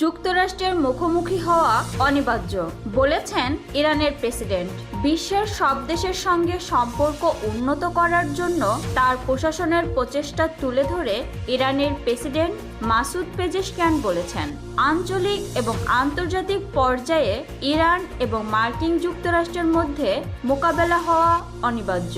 যুক্তরাষ্ট্রের মুখোমুখি হওয়া অনিবার্য, বলেছেন ইরানের প্রেসিডেন্ট। বিশ্বের সব দেশের সঙ্গে সম্পর্ক উন্নত করার জন্য তার প্রশাসনের প্রচেষ্টা তুলে ধরে ইরানের প্রেসিডেন্ট মাসুদ পেজেশকিয়ান বলেছেন। আঞ্চলিক এবং আন্তর্জাতিক পর্যায়ে ইরান এবং মার্কিন যুক্তরাষ্ট্রের মধ্যে মোকাবেলা হওয়া অনিবার্য।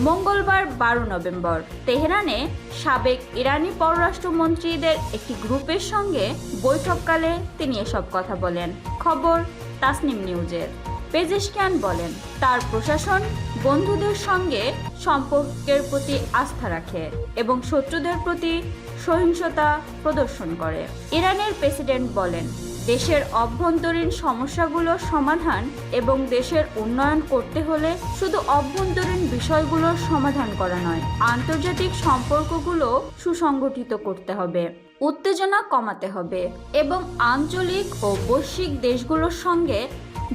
মঙ্গলবার বারো নভেম্বর। তেহরানে সাবেক ইরানি পররাষ্ট্রমন্ত্রীদের একটি গ্রুপের সঙ্গে বৈঠককালে তিনি এসব কথা বলেন। খবর তাসনিম নিউজের। পেজেশকিয়ান বলেন, তার প্রশাসন বন্ধুদের সঙ্গে সম্পর্কের প্রতি আস্থা রাখে এবং শত্রুদের প্রতি সহিংসতা প্রদর্শন করে। ইরানের প্রেসিডেন্ট বলেন দেশের অভ্যন্তরীণ সমস্যাগুলোর সমাধান এবং দেশের উন্নয়ন করতে হলে শুধু অভ্যন্তরীণ বিষয়গুলোর সমাধান করা নয়, আন্তর্জাতিক সম্পর্কগুলো সুসংগঠিত করতে হবে, উত্তেজনা কমাতে হবে এবং আঞ্চলিক ও বৈশ্বিক দেশগুলোর সঙ্গে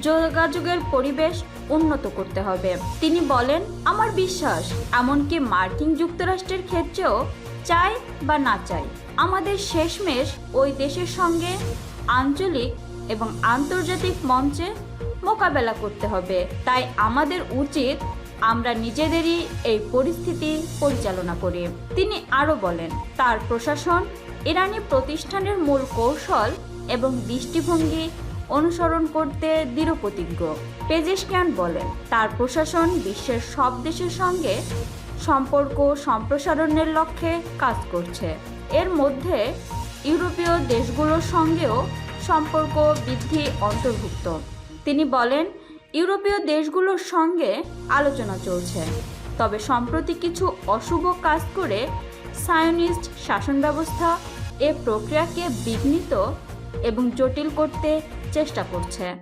যোগাযোগের পরিবেশ উন্নত করতে হবে। তিনি বলেন, আমার বিশ্বাস, এমনকি মার্কিন যুক্তরাষ্ট্রের ক্ষেত্রেও চাই বা না চাই, আমাদের শেষমেশ ওই দেশের সঙ্গে আঞ্চলিক এবং আন্তর্জাতিক মঞ্চে মোকাবেলা করতে হবে। তাই আমাদের উচিত আমরা নিজেদেরই এই পরিস্থিতি পরিচালনা করি। তিনি আরও বলেন, তার প্রশাসন ইরানি প্রতিষ্ঠানের মূল কৌশল এবং দৃষ্টিভঙ্গি অনুসরণ করতে দৃঢ়প্রতিজ্ঞ পেজেশকিয়ান বলেন, তার প্রশাসন বিশ্বের সব দেশের সঙ্গে সম্পর্ক সম্প্রসারণের লক্ষ্যে কাজ করছে। এর মধ্যে ইউরোপীয় দেশগুলোর সঙ্গেও সম্পর্ক বৃদ্ধি অন্তর্ভুক্ত। তিনি বলেন, ইউরোপীয় দেশগুলোর সঙ্গে আলোচনা চলছে। তবে সম্প্রতি কিছু অশুভ কাজ করে সায়নিস্ট শাসন ব্যবস্থা এ প্রক্রিয়াকে বিঘ্নিত এবং জটিল করতে চেষ্টা করছে।